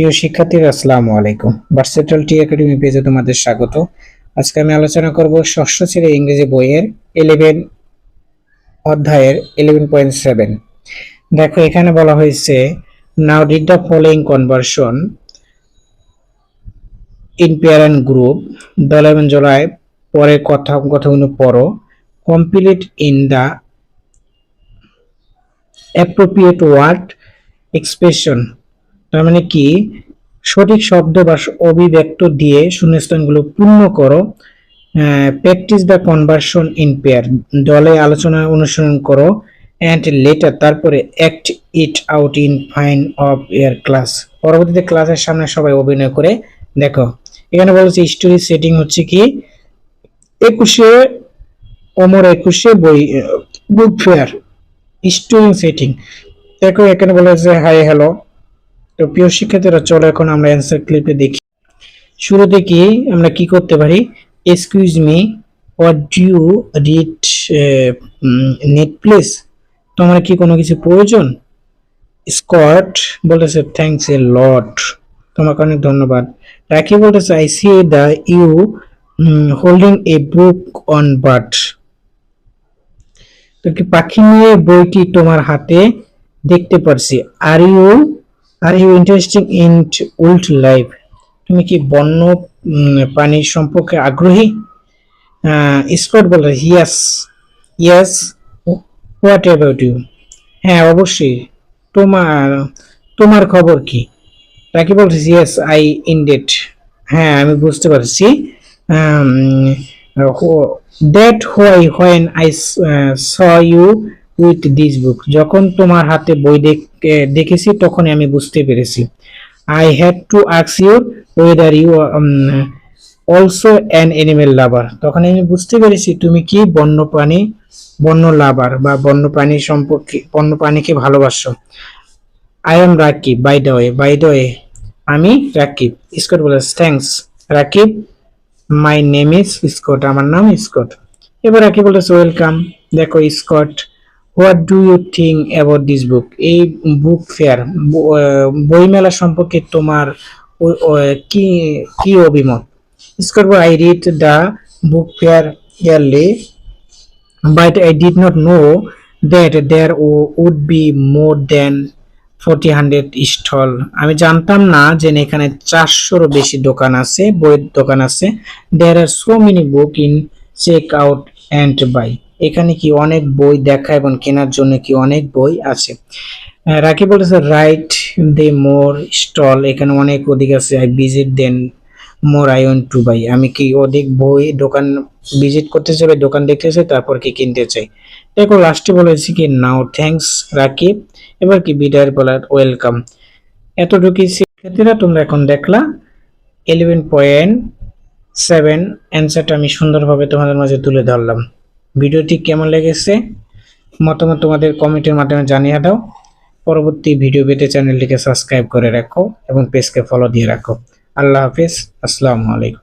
প্রিয় শিক্ষার্থীরা, আসসালামু আলাইকুম। ভার্সেটাল টি একাডেমি পেজে তোমাদের স্বাগত। আজকে আমি আলোচনা করব ষষ্ঠ শ্রেণির ইংরেজি বইয়ের ইলেভেন অধ্যায়ের ইলেভেন পয়েন্ট সেভেন দেখো, এখানে বলা হয়েছে now read the following conversion in pair and group দল এবং জলায় পরে কথা কথাগুলো পড়ো। Complete in the appropriate word expression তার মানে কি? সঠিক শব্দ বা অভিব্যক্ত দিয়ে শূন্যস্থানগুলো পূর্ণ করো practice the conversion in pair দলে আলোচনা অনুসরণ করো অ্যান্ড লেটার তারপরে act it out in fine of your class পরবর্তীতে ক্লাসের সামনে সবাই অভিনয় করে দেখো। এখানে বলেছে স্টোরি সেটিং হচ্ছে কি? একুশে, অমর একুশে বই বুক ফেয়ার স্টোরি সেটিং দেখো, এখানে বলেছে হাই হ্যালো তো প্রিয় শিক্ষার্থীরা, চলো এখন আমরা অ্যান্সার ক্লিপে দেখি। শুরুতে কি আমরা কি করতে পারি? Excuse me what do read net place তোমার কি কোনো কিছু প্রয়োজন? স্কট বলেছে থ্যাংকস এ লট তোমাকে অনেক ধন্যবাদ। রাখি বলতেছে I see the you holding a book on but তো কি পাখি নিয়ে বইটি তোমার হাতে দেখতে পারছি? Are you are you interesting in wild life তুমি কি বন্য প্রাণীর সম্পর্কে আগ্রহী? স্কট বলে yes yes what about you হ্যাঁ অবশ্যই। তোমার তোমার খবর কি? তাকে বলছে ইয়েস আই ইনডেড হ্যাঁ আমি বুঝতে পারছি। That why when I saw you with this book যখন তোমার হাতে বই দেখ- দেখেছি, তখনই আমি বুঝতে পেরেছি। I had to আক্স you whether you also an animal lover তখন আমি বুঝতে পেরেছি, তুমি কি বন্যপ্রাণী বন্য লাভার বা বন্যপ্রাণী সম্পর্কে, বন্যপ্রাণীকে ভালোবাসো। I am Rakib by the way by the way আমি রাকিব স্কট বলে thanks Rakib my name is Scott আমার নাম স্কট এবার রাকিব বলেছে ওয়েলকাম দেখো Scott what do you think about this book এই বুক ফেয়ার বইমেলা সম্পর্কে তোমার ও- ও- কি কি অভিমত? Scott I read the book fair yearly but I did not know that there would be be more than 400 stall আমি জানতাম না যে এখানে চারশোর বেশি দোকান আছে, বইয়ের দোকান আছে। There are so many book in check out and buy এখানে কি অনেক বই দেখা এবং কেনার জন্য কি অনেক বই আছে? রাকি বলেছে রাইট দে মোর স্টল, এখানে অনেক অধিক আছে। I visit then more I want to buy. আমি কি অধিক বই দোকান ভিজিট করতে চাই দোকান দেখতে চাই, তারপর কি কিনতে চাই? দেখো, লাস্টে বলেছি কি, নাও, থ্যাঙ্কস রাকিব। এবার কি বিদায়ের বলার, ওয়েলকাম। এতটুকুই শিক্ষার্থীরা, তোমরা এখন দেখলা ইলেভেন পয়েন্ট সেভেন অ্যান্সারটা আমি সুন্দরভাবে তোমাদের মাঝে তুলে ধরলাম। ভিডিওটি কেমন লেগেছে? মতামত তোমাদের কমেন্টের মাধ্যমে জানিয়ে দাও। পরবর্তী ভিডিও পেতে চ্যানেলটিকে সাবস্ক্রাইব করে রাখো এবং পেজকে ফলো দিয়ে রাখো। আল্লাহ হাফিজ। আসসালামু আলাইকুম।